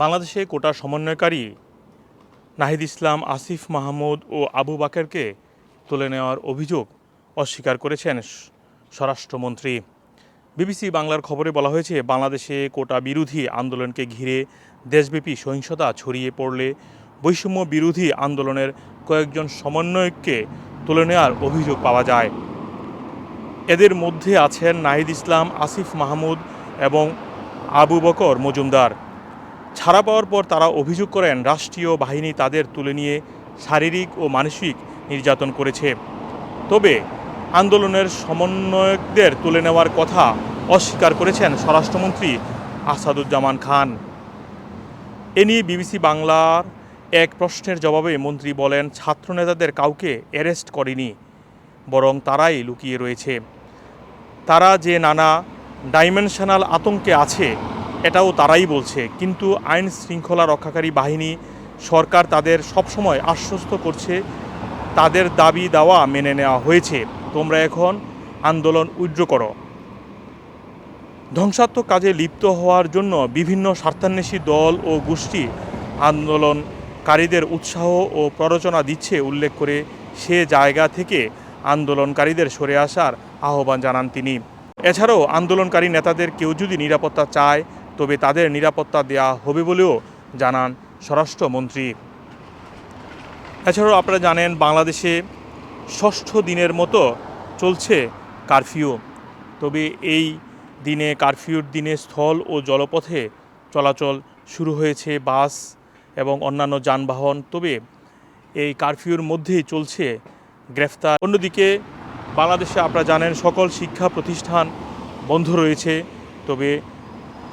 বাংলাদেশে কোটা সমন্বয়কারী নাহিদ ইসলাম, আসিফ মাহমুদ ও আবু বাকেরকে তুলে নেওয়ার অভিযোগ অস্বীকার করেছেন স্বরাষ্ট্রমন্ত্রী। বিবিসি বাংলার খবরে বলা হয়েছে, বাংলাদেশে কোটা বিরোধী আন্দোলনকে ঘিরে দেশব্যাপী সহিংসতা ছড়িয়ে পড়লে বৈষম্য বিরোধী আন্দোলনের কয়েকজন সমন্বয়ককে তুলে নেওয়ার অভিযোগ পাওয়া যায়। এদের মধ্যে আছেন নাহিদ ইসলাম, আসিফ মাহমুদ এবং আবু বকর মজুমদার। ছাড়া পাওয়ার পর তারা অভিযোগ করেন, রাষ্ট্রীয় বাহিনী তাদের তুলে নিয়ে শারীরিক ও মানসিক নির্যাতন করেছে। তবে আন্দোলনের সমন্বয়কদের তুলে নেওয়ার কথা অস্বীকার করেছেন স্বরাষ্ট্রমন্ত্রী আসাদুজ্জামান খান। এ নিয়ে বিবিসি বাংলার এক প্রশ্নের জবাবে মন্ত্রী বলেন, ছাত্রনেতাদের কাউকে অ্যারেস্ট করেনি, বরং তারাই লুকিয়ে রয়েছে। তারা যে নানা ডাইমেনশনাল আতঙ্কে আছে এটাও তারাই বলছে। কিন্তু আইন শৃঙ্খলা রক্ষাকারী বাহিনী সরকার তাদের সবসময় আশ্বস্ত করছে, তাদের দাবি দাওয়া মেনে নেওয়া হয়েছে। তোমরা এখন আন্দোলন উইড্র করো। ধ্বংসাত্মক কাজে লিপ্ত হওয়ার জন্য বিভিন্ন স্বার্থান্বেষী দল ও গোষ্ঠী আন্দোলনকারীদের উৎসাহ ও প্ররোচনা দিচ্ছে উল্লেখ করে সে জায়গা থেকে আন্দোলনকারীদের সরে আসার আহ্বান জানান তিনি। এছাড়াও আন্দোলনকারী নেতাদের কেউ যদি নিরাপত্তা চায় তবে তাদের নিরাপত্তা দেওয়া হবে বলেও জানান স্বরাষ্ট্রমন্ত্রী। এছাড়াও আপনারা জানেন, বাংলাদেশে ষষ্ঠ দিনের মতো চলছে কারফিউ। তবে এই দিনে, কারফিউর দিনে স্থল ও জলপথে চলাচল শুরু হয়েছে, বাস এবং অন্যান্য যানবাহন। তবে এই কারফিউর মধ্যেই চলছে গ্রেফতার। অন্যদিকে, বাংলাদেশে আপনারা জানেন, সকল শিক্ষা প্রতিষ্ঠান বন্ধ রয়েছে। তবে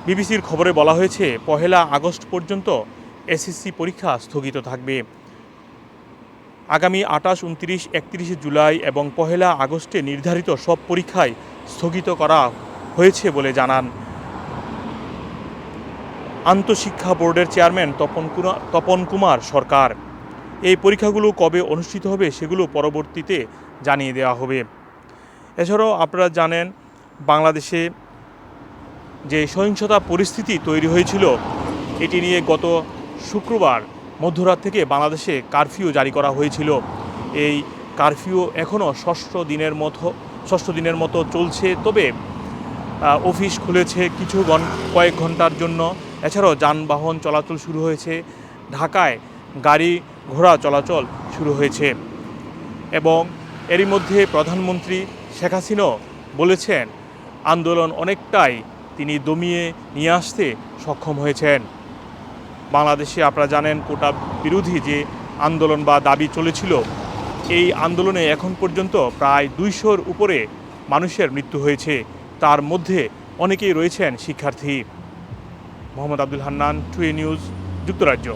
বিবিসির খবরে বলা হয়েছে, পহেলা আগস্ট পর্যন্ত এসএসসি পরীক্ষা স্থগিত থাকবে। আগামী আঠাশ, উনত্রিশ, একত্রিশে জুলাই এবং পহেলা আগস্টে নির্ধারিত সব পরীক্ষায় স্থগিত করা হয়েছে বলে জানান। আন্তঃশিক্ষা বোর্ডের চেয়ারম্যান তপন কুনা- তপন কুমার সরকার। এই পরীক্ষাগুলো কবে অনুষ্ঠিত হবে সেগুলো পরবর্তীতে জানিয়ে দেওয়া হবে। এছাড়াও আপনারা জানেন, বাংলাদেশে যে সহিংসতা পরিস্থিতি তৈরি হয়েছিল, এটি নিয়ে গত শুক্রবার মধ্যরাত থেকে বাংলাদেশে কারফিউ জারি করা হয়েছিল। এই কারফিউ এখনও ষষ্ঠ দিনের মতো, ষষ্ঠ দিনের মতো চলছে। তবে অফিস খুলেছে কিছু কয়েক ঘণ্টার জন্য। এছাড়াও যানবাহন চলাচল শুরু হয়েছে। ঢাকায় গাড়ি ঘোড়া চলাচল শুরু হয়েছে। এবং এরই মধ্যে প্রধানমন্ত্রী শেখ হাসিনাও বলেছেন, আন্দোলন অনেকটাই তিনি দমিয়ে নিয়ে আসতে সক্ষম হয়েছেন। বাংলাদেশে আপনারা জানেন কোটা বিরোধী যে আন্দোলন বা দাবি চলেছিল, এই আন্দোলনে এখন পর্যন্ত প্রায় দুইশোর উপরে মানুষের মৃত্যু হয়েছে। তার মধ্যে অনেকেই রয়েছেন শিক্ষার্থী। মোহাম্মদ আব্দুল হান্নান, টুয়ে নিউজ, যুক্তরাজ্য।